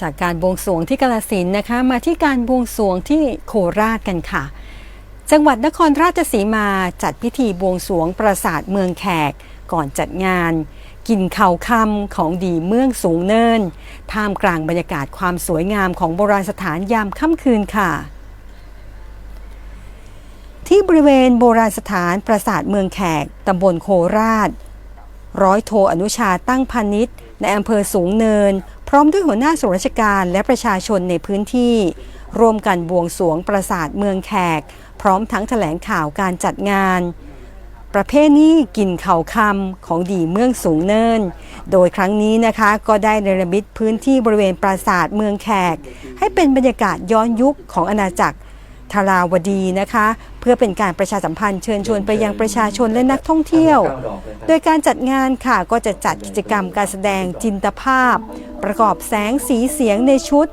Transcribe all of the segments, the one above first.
จากการบวงสรวงที่กาลสินนะคะ มาที่การบวงสรวงที่โคราชกันค่ะ จังหวัดนครราชสีมาจัดพิธีบวงสรวงปราสาทเมืองแขก ก่อนจัดงาน กินข่าวคำของดีเมืองสูงเนิน ท่ามกลางบรรยากาศความสวยงามของโบราณสถานยามค่ำคืนค่ะที่บริเวณโบราณสถานปราสาทเมืองแขก ตำบลโคราช ร้อยโทอนุชาตั้งพาณิชย์ในอำเภอสูงเนิน พร้อมด้วยหัวหน้าส่วนราชการและประชาชนในพื้นที่ ร่วมกันบวงสรวงปราสาทเมืองแขก พร้อมทั้งแถลงข่าวการจัดงาน ประเภทนี้กินเข่าคำของดีเมืองสูงเนิน โดยครั้งนี้นะคะก็ได้เนรมิตพื้นที่บริเวณปราสาทเมืองแขก ให้เป็นบรรยากาศย้อนยุคของอาณาจักรทราวดีนะคะ เพื่อเป็นการประชาสัมพันธ์เชิญชวนไปยังประชาชนและนักท่องเที่ยว โดยการจัดงานค่ะก็จะจัดกิจกรรมการแสดงจินตภาพ ประกอบแสงสีเสียงในชุด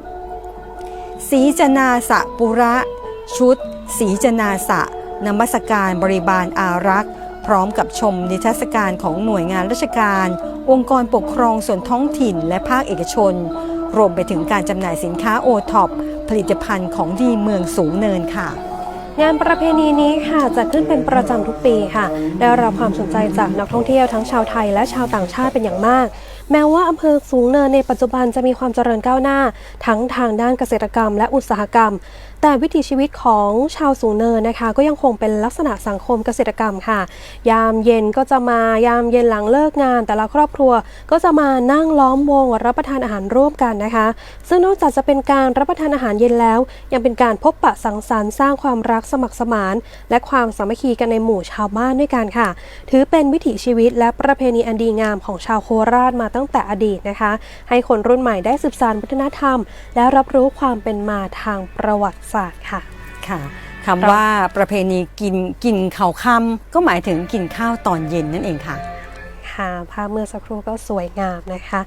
สีจนาสะปุระ ชุด สีจนาสะนมัสการบริบาลอารักษ์ พร้อมกับชมนิทรรศการของหน่วยงานราชการ องค์กรปกครองส่วนท้องถิ่นและภาคเอกชน รวมไปถึงการจำหน่ายสินค้าโอท็อปผลิตภัณฑ์ของดีเมืองสูงเนินค่ะงานประเพณีนี้ค่ะจัดขึ้นเป็นประจำทุกปีค่ะ ได้รับความสนใจจากนักท่องเที่ยวทั้งชาวไทยและชาวต่างชาติเป็นอย่างมาก แม้ว่าอำเภอสูงเนินในปัจจุบันจะมีความเจริญก้าวหน้า ทั้งทางด้านเกษตรกรรมและอุตสาหกรรม แต่วิถีชีวิตของชาวสูงเนินนะคะ ก็ยังคงเป็นลักษณะสังคมเกษตรกรรมค่ะ ยามเย็นก็จะมายามเย็นหลังเลิกงาน แต่ละครอบครัวก็จะมานั่งล้อมวงรับประทานอาหารร่วมกันนะคะ ซึ่งนอกจากจะเป็นการรับประทานอาหารเย็นแล้ว ยังเป็นการพบปะสังสรรค์สร้างความรักสมัครสมาน และความสามัคคีกันในหมู่ชาวบ้านด้วยกันค่ะ ถือเป็นวิถีชีวิตและประเพณีอันดีงามของชาวโคราชมาตั้งแต่อดีตนะคะ ให้คนรุ่นใหม่ได้สืบสานวัฒนธรรม และรับรู้ความเป็นมาทางประวัติศาสตร์ค่ะค่ะคำว่าประเพณีกินกินข้าวค่ำก็หมายถึงกินข้าวตอนเย็นนั่นเองค่ะ ค่ะภาพเมื่อสักครู่ก็สวยงามนะคะ